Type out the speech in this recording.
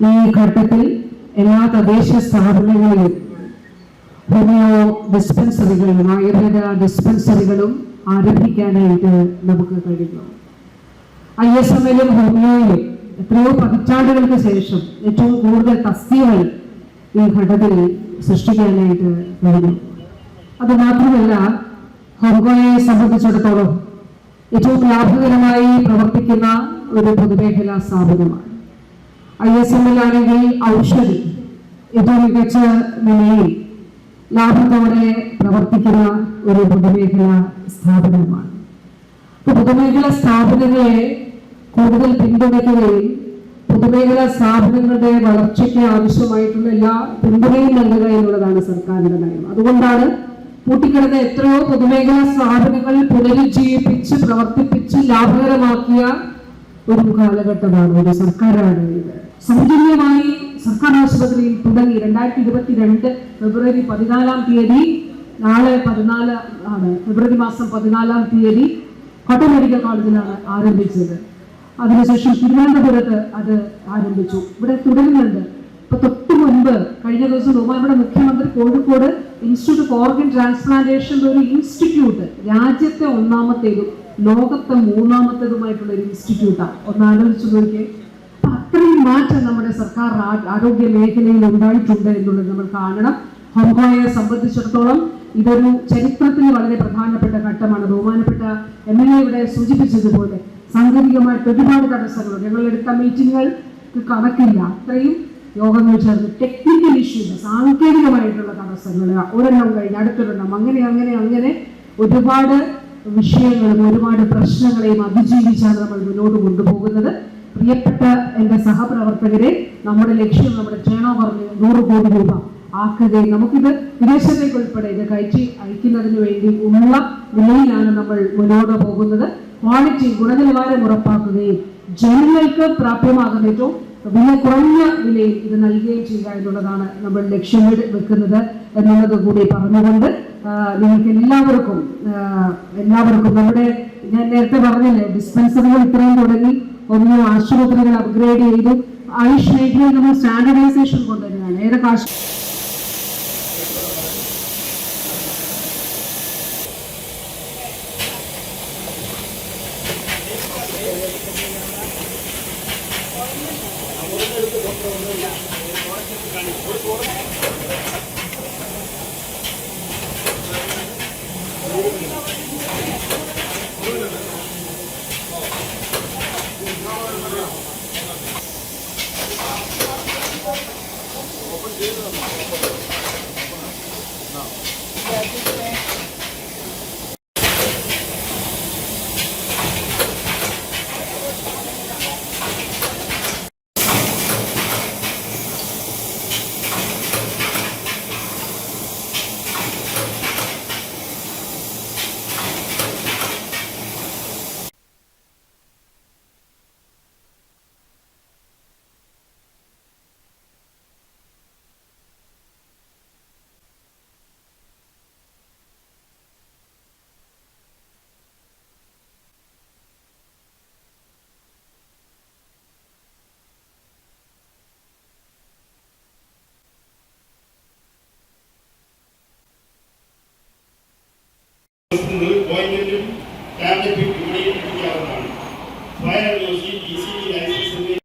ഈ ഘട്ടത്തിൽ എല്ലാ തദ്ദേശ സ്ഥാപനങ്ങളിലും ഹോമിയോ ഡിസ്പെൻസറികളും ആയുർവേദ ഡിസ്പെൻസറികളും ആരംഭിക്കാനായിട്ട് നമുക്ക് കഴിഞ്ഞു ഐ എസ് എമ്മിലും ഹോമിയോയിലും എത്രയോ പതിറ്റാണ്ടുകൾക്ക് ശേഷം ഏറ്റവും കൂടുതൽ തസ്തികൾ ഈ ഘട്ടത്തിൽ സൃഷ്ടിക്കാനായിട്ട് കഴിഞ്ഞു അത് മാത്രമല്ല ഹോങ്കോയെ സംബന്ധിച്ചിടത്തോളം ഏറ്റവും ലാഭകരമായി പ്രവർത്തിക്കുന്ന ഒരു പൊതുമേഖലാ സ്ഥാപനമാണ്. ഐ എസ് എമ്മിലാണെങ്കിൽ ഔഷധി. ഏറ്റവും മികച്ച നിലയിൽ ലാഭത്തോടെ പ്രവർത്തിക്കുന്ന ഒരു പൊതുമേഖലാ സ്ഥാപനമാണ്. അപ്പൊ പൊതുമേഖലാ സ്ഥാപനങ്ങളെ കൂടുതൽ പിന്തുണയ്ക്കുകയും പൊതുമേഖലാ സ്ഥാപനങ്ങളുടെ വളർച്ചയ്ക്ക് ആവശ്യമായിട്ടുള്ള എല്ലാ പിന്തുണയും നൽകുക എന്നുള്ളതാണ് സർക്കാരിന്റെ നയം. അതുകൊണ്ടാണ് പൂട്ടിക്കിടന്ന എത്രയോ പൊതുമേഖലാ സ്ഥാപനങ്ങൾ പുനരുജ്ജീവിപ്പിച്ച് പ്രവർത്തിപ്പിച്ച് ലാഭകരമാക്കിയ ഒരു കാലഘട്ടമാണ് ഒരു സർക്കാരാണ് ഇത്. സൗജന്യമായി സർക്കാർ ആശുപത്രിയിൽ തുടങ്ങി. രണ്ടായിരത്തി ഇരുപത്തി രണ്ട് ഫെബ്രുവരി പതിനാലാം തീയതി നാളെ പതിനാല് ആണ്. ഫെബ്രുവരി മാസം പതിനാലാം തീയതി കോട്ടയം മെഡിക്കൽ കോളേജിലാണ് ആരംഭിച്ചത്. അതിനുശേഷം തിരുവനന്തപുരത്ത് അത് ആരംഭിച്ചു. ഇവിടെ തുടരുന്നുണ്ട്. ഇപ്പൊ തൊട്ട് മുൻപ് കഴിഞ്ഞ ദിവസം ബഹുമാനപ്പെട്ട മുഖ്യമന്ത്രി കോഴിക്കോട് ഇൻസ്റ്റിറ്റ്യൂട്ട് ഓഫ് ഓർഗൻ ട്രാൻസ്പ്ലാന്റേഷന്റെ ഒരു ഇൻസ്റ്റിറ്റ്യൂട്ട് രാജ്യത്തെ ഒന്നാമത്തേതും ലോകത്തെ മൂന്നാമത്തേതുമായിട്ടുള്ള ഒരു ഇൻസ്റ്റിറ്റ്യൂട്ടാണ്. ഒന്ന് ആലോചിച്ചു നോക്കിയേ. മാറ്റം നമ്മുടെ സർക്കാർ ആരോഗ്യ മേഖലയിൽ ഉണ്ടായിട്ടുണ്ട് എന്നുള്ളത് നമ്മൾ കാണണം. ഹോങ്കോയെ സംബന്ധിച്ചിടത്തോളം ഇതൊരു ചരിത്രത്തിൽ വളരെ പ്രധാനപ്പെട്ട ഘട്ടമാണ്. ബഹുമാനപ്പെട്ട എം എൽ എ ഇവിടെ സൂചിപ്പിച്ചതുപോലെ സാങ്കേതികമായിട്ട് ഒരുപാട് തടസ്സങ്ങളുണ്ട് ഞങ്ങൾ എടുത്ത മീറ്റിങ്ങുകൾക്ക് കണക്കില്ല. അത്രയും യോഗങ്ങൾ ചേർന്ന് ടെക്നിക്കൽ ഇഷ്യൂസ് സാങ്കേതികമായിട്ടുള്ള തടസ്സങ്ങൾ ഒരെണ്ണം കഴിഞ്ഞ് അടുത്തൊരെണ്ണം അങ്ങനെ അങ്ങനെ അങ്ങനെ ഒരുപാട് വിഷയങ്ങളും ഒരുപാട് പ്രശ്നങ്ങളെയും അതിജീവിച്ചാണ് നമ്മൾ മുന്നോട്ട് കൊണ്ടുപോകുന്നത്. പ്രിയപ്പെട്ട എന്റെ സഹപ്രവർത്തകരെ നമ്മുടെ ലക്ഷ്യം നമ്മുടെ ടേൺ ഓവർ നൂറ് കോടി രൂപ. ആക്കുകയും നമുക്കിത് വിദേശത്തേക്ക് ഉൾപ്പെടെ ഇത് കയറ്റി അയക്കുന്നതിന് വേണ്ടി ഉള്ള നിലയിലാണ് നമ്മൾ മുന്നോട്ട് പോകുന്നത്. ക്വാളിറ്റി ഗുണനിലവാരം ഉറപ്പാക്കുകയും ജനങ്ങൾക്ക് പ്രാപ്യമാകുന്ന ഏറ്റവും വില കുറഞ്ഞ വിലയിൽ ഇത് നൽകുകയും ചെയ്യുക എന്നുള്ളതാണ് നമ്മൾ ലക്ഷ്യം വെക്കുന്നത് എന്നുള്ളത് കൂടി പറഞ്ഞുകൊണ്ട് നിങ്ങൾക്ക് എല്ലാവർക്കും എല്ലാവർക്കും നമ്മുടെ ഞാൻ നേരത്തെ പറഞ്ഞില്ലേ ഡിസ്പെൻസറികൾ ഇത്രയും തുടങ്ങി ഒന്ന് ആശുപത്രികൾ അപ്ഗ്രേഡ് ചെയ്ത് ആയുഷ് മേഖലയിൽ നമ്മൾ സ്റ്റാൻഡർഡൈസേഷൻ കൊണ്ടുവരുന്നതാണ്. ഏതൊക്കെ ആശു ഓയിൻമെന്റും Yeah. भी टिप्पणी किया होगा फायर दोषी डीसी की लाइसेंस में